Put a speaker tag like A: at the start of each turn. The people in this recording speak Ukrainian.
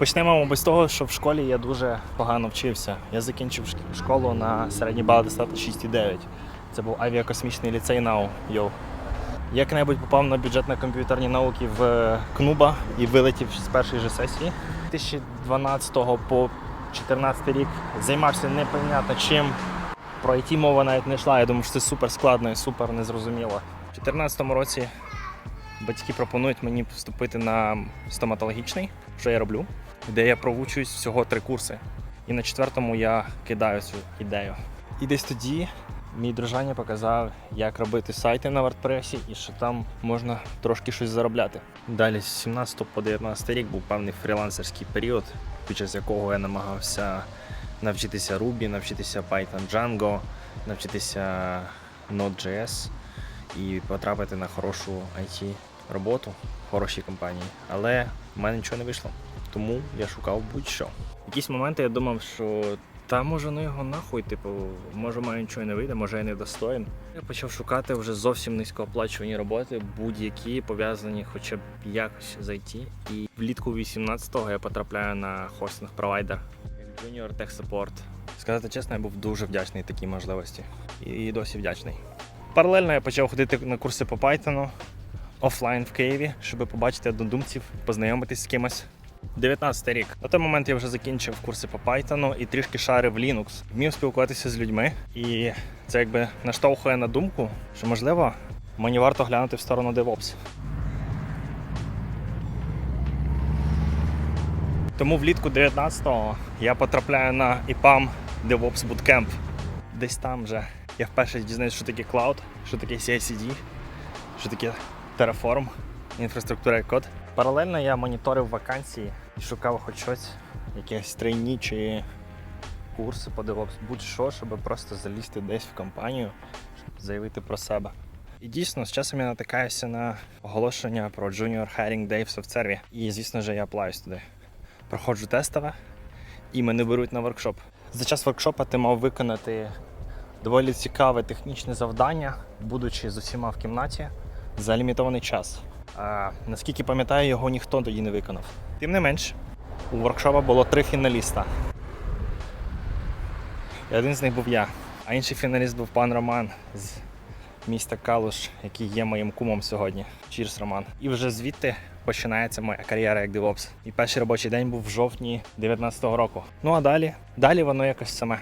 A: Почнемо, мабуть, з того, що в школі я дуже погано вчився. Я закінчив школу на середній бал дістати 6,9. Це був авіакосмічний ліцей НАУ. Йоу. Як-небудь попав на бюджетно-комп'ютерні науки в е, КНУБА і вилетів з першої же сесії. 2012 по 2014 рік займався непонятно чим. Про IT мова навіть не йшла. Я думаю, що це супер складно і супер незрозуміло. У 2014 році батьки пропонують мені вступити на стоматологічний, що я роблю, де я провучуюсь всього три курси. І на четвертому я кидаю цю ідею. І десь тоді мій дружання показав, як робити сайти на WordPress і що там можна трошки щось заробляти. Далі з 17 по 19 рік був певний фрілансерський період, під час якого я намагався навчитися Ruby, навчитися Python Django, навчитися Node.js і потрапити на хорошу IT роботу в хорошій компанії. Але в мене нічого не вийшло. Тому я шукав будь-що. Якісь моменти я думав, що та може ну його нахуй, типу, може маю нічого не вийде, може я не достоїн. Я почав шукати вже зовсім низькооплачувані роботи, будь-які пов'язані хоча б якось з IT. І влітку 18-го я потрапляю на хостинг провайдер Junior Tech Support. Сказати чесно, я був дуже вдячний такій можливості. І досі вдячний. Паралельно я почав ходити на курси по Python офлайн в Києві, щоб побачити однодумців, познайомитись з кимось. 19 рік. На той момент я вже закінчив курси по Python і трішки шарив Linux. Вмів спілкуватися з людьми, і це якби наштовхує на думку, що можливо мені варто глянути в сторону DevOps. Тому влітку 19-го я потрапляю на IPAM DevOps Bootcamp. Десь там вже я вперше дізнаюся, що таке клауд, що таке CI/CD, що таке Terraform, інфраструктура як код. Паралельно я моніторив вакансії і шукав хоч щось, якісь трейні чи курси по DevOps, будь-що, щоб просто залізти десь в компанію, щоб заявити про себе. І дійсно, з часом я натикаюся на оголошення про Junior Hiring Day в софтсерві. І, звісно ж, я аплаюсь туди. Проходжу тестове, і мене беруть на воркшоп. За час воркшопа ти мав виконати доволі цікаве технічне завдання, будучи з усіма в кімнаті за лімітований час. А, наскільки пам'ятаю, його ніхто тоді не виконав. Тим не менш, у воркшопа було три фіналіста. І один з них був я, а інший фіналіст був пан Роман з міста Калуш, який є моїм кумом сьогодні. Чірс Роман. І вже звідти починається моя кар'єра як DevOps. І перший робочий день був в жовтні 2019 року. Ну а далі, далі воно якось саме.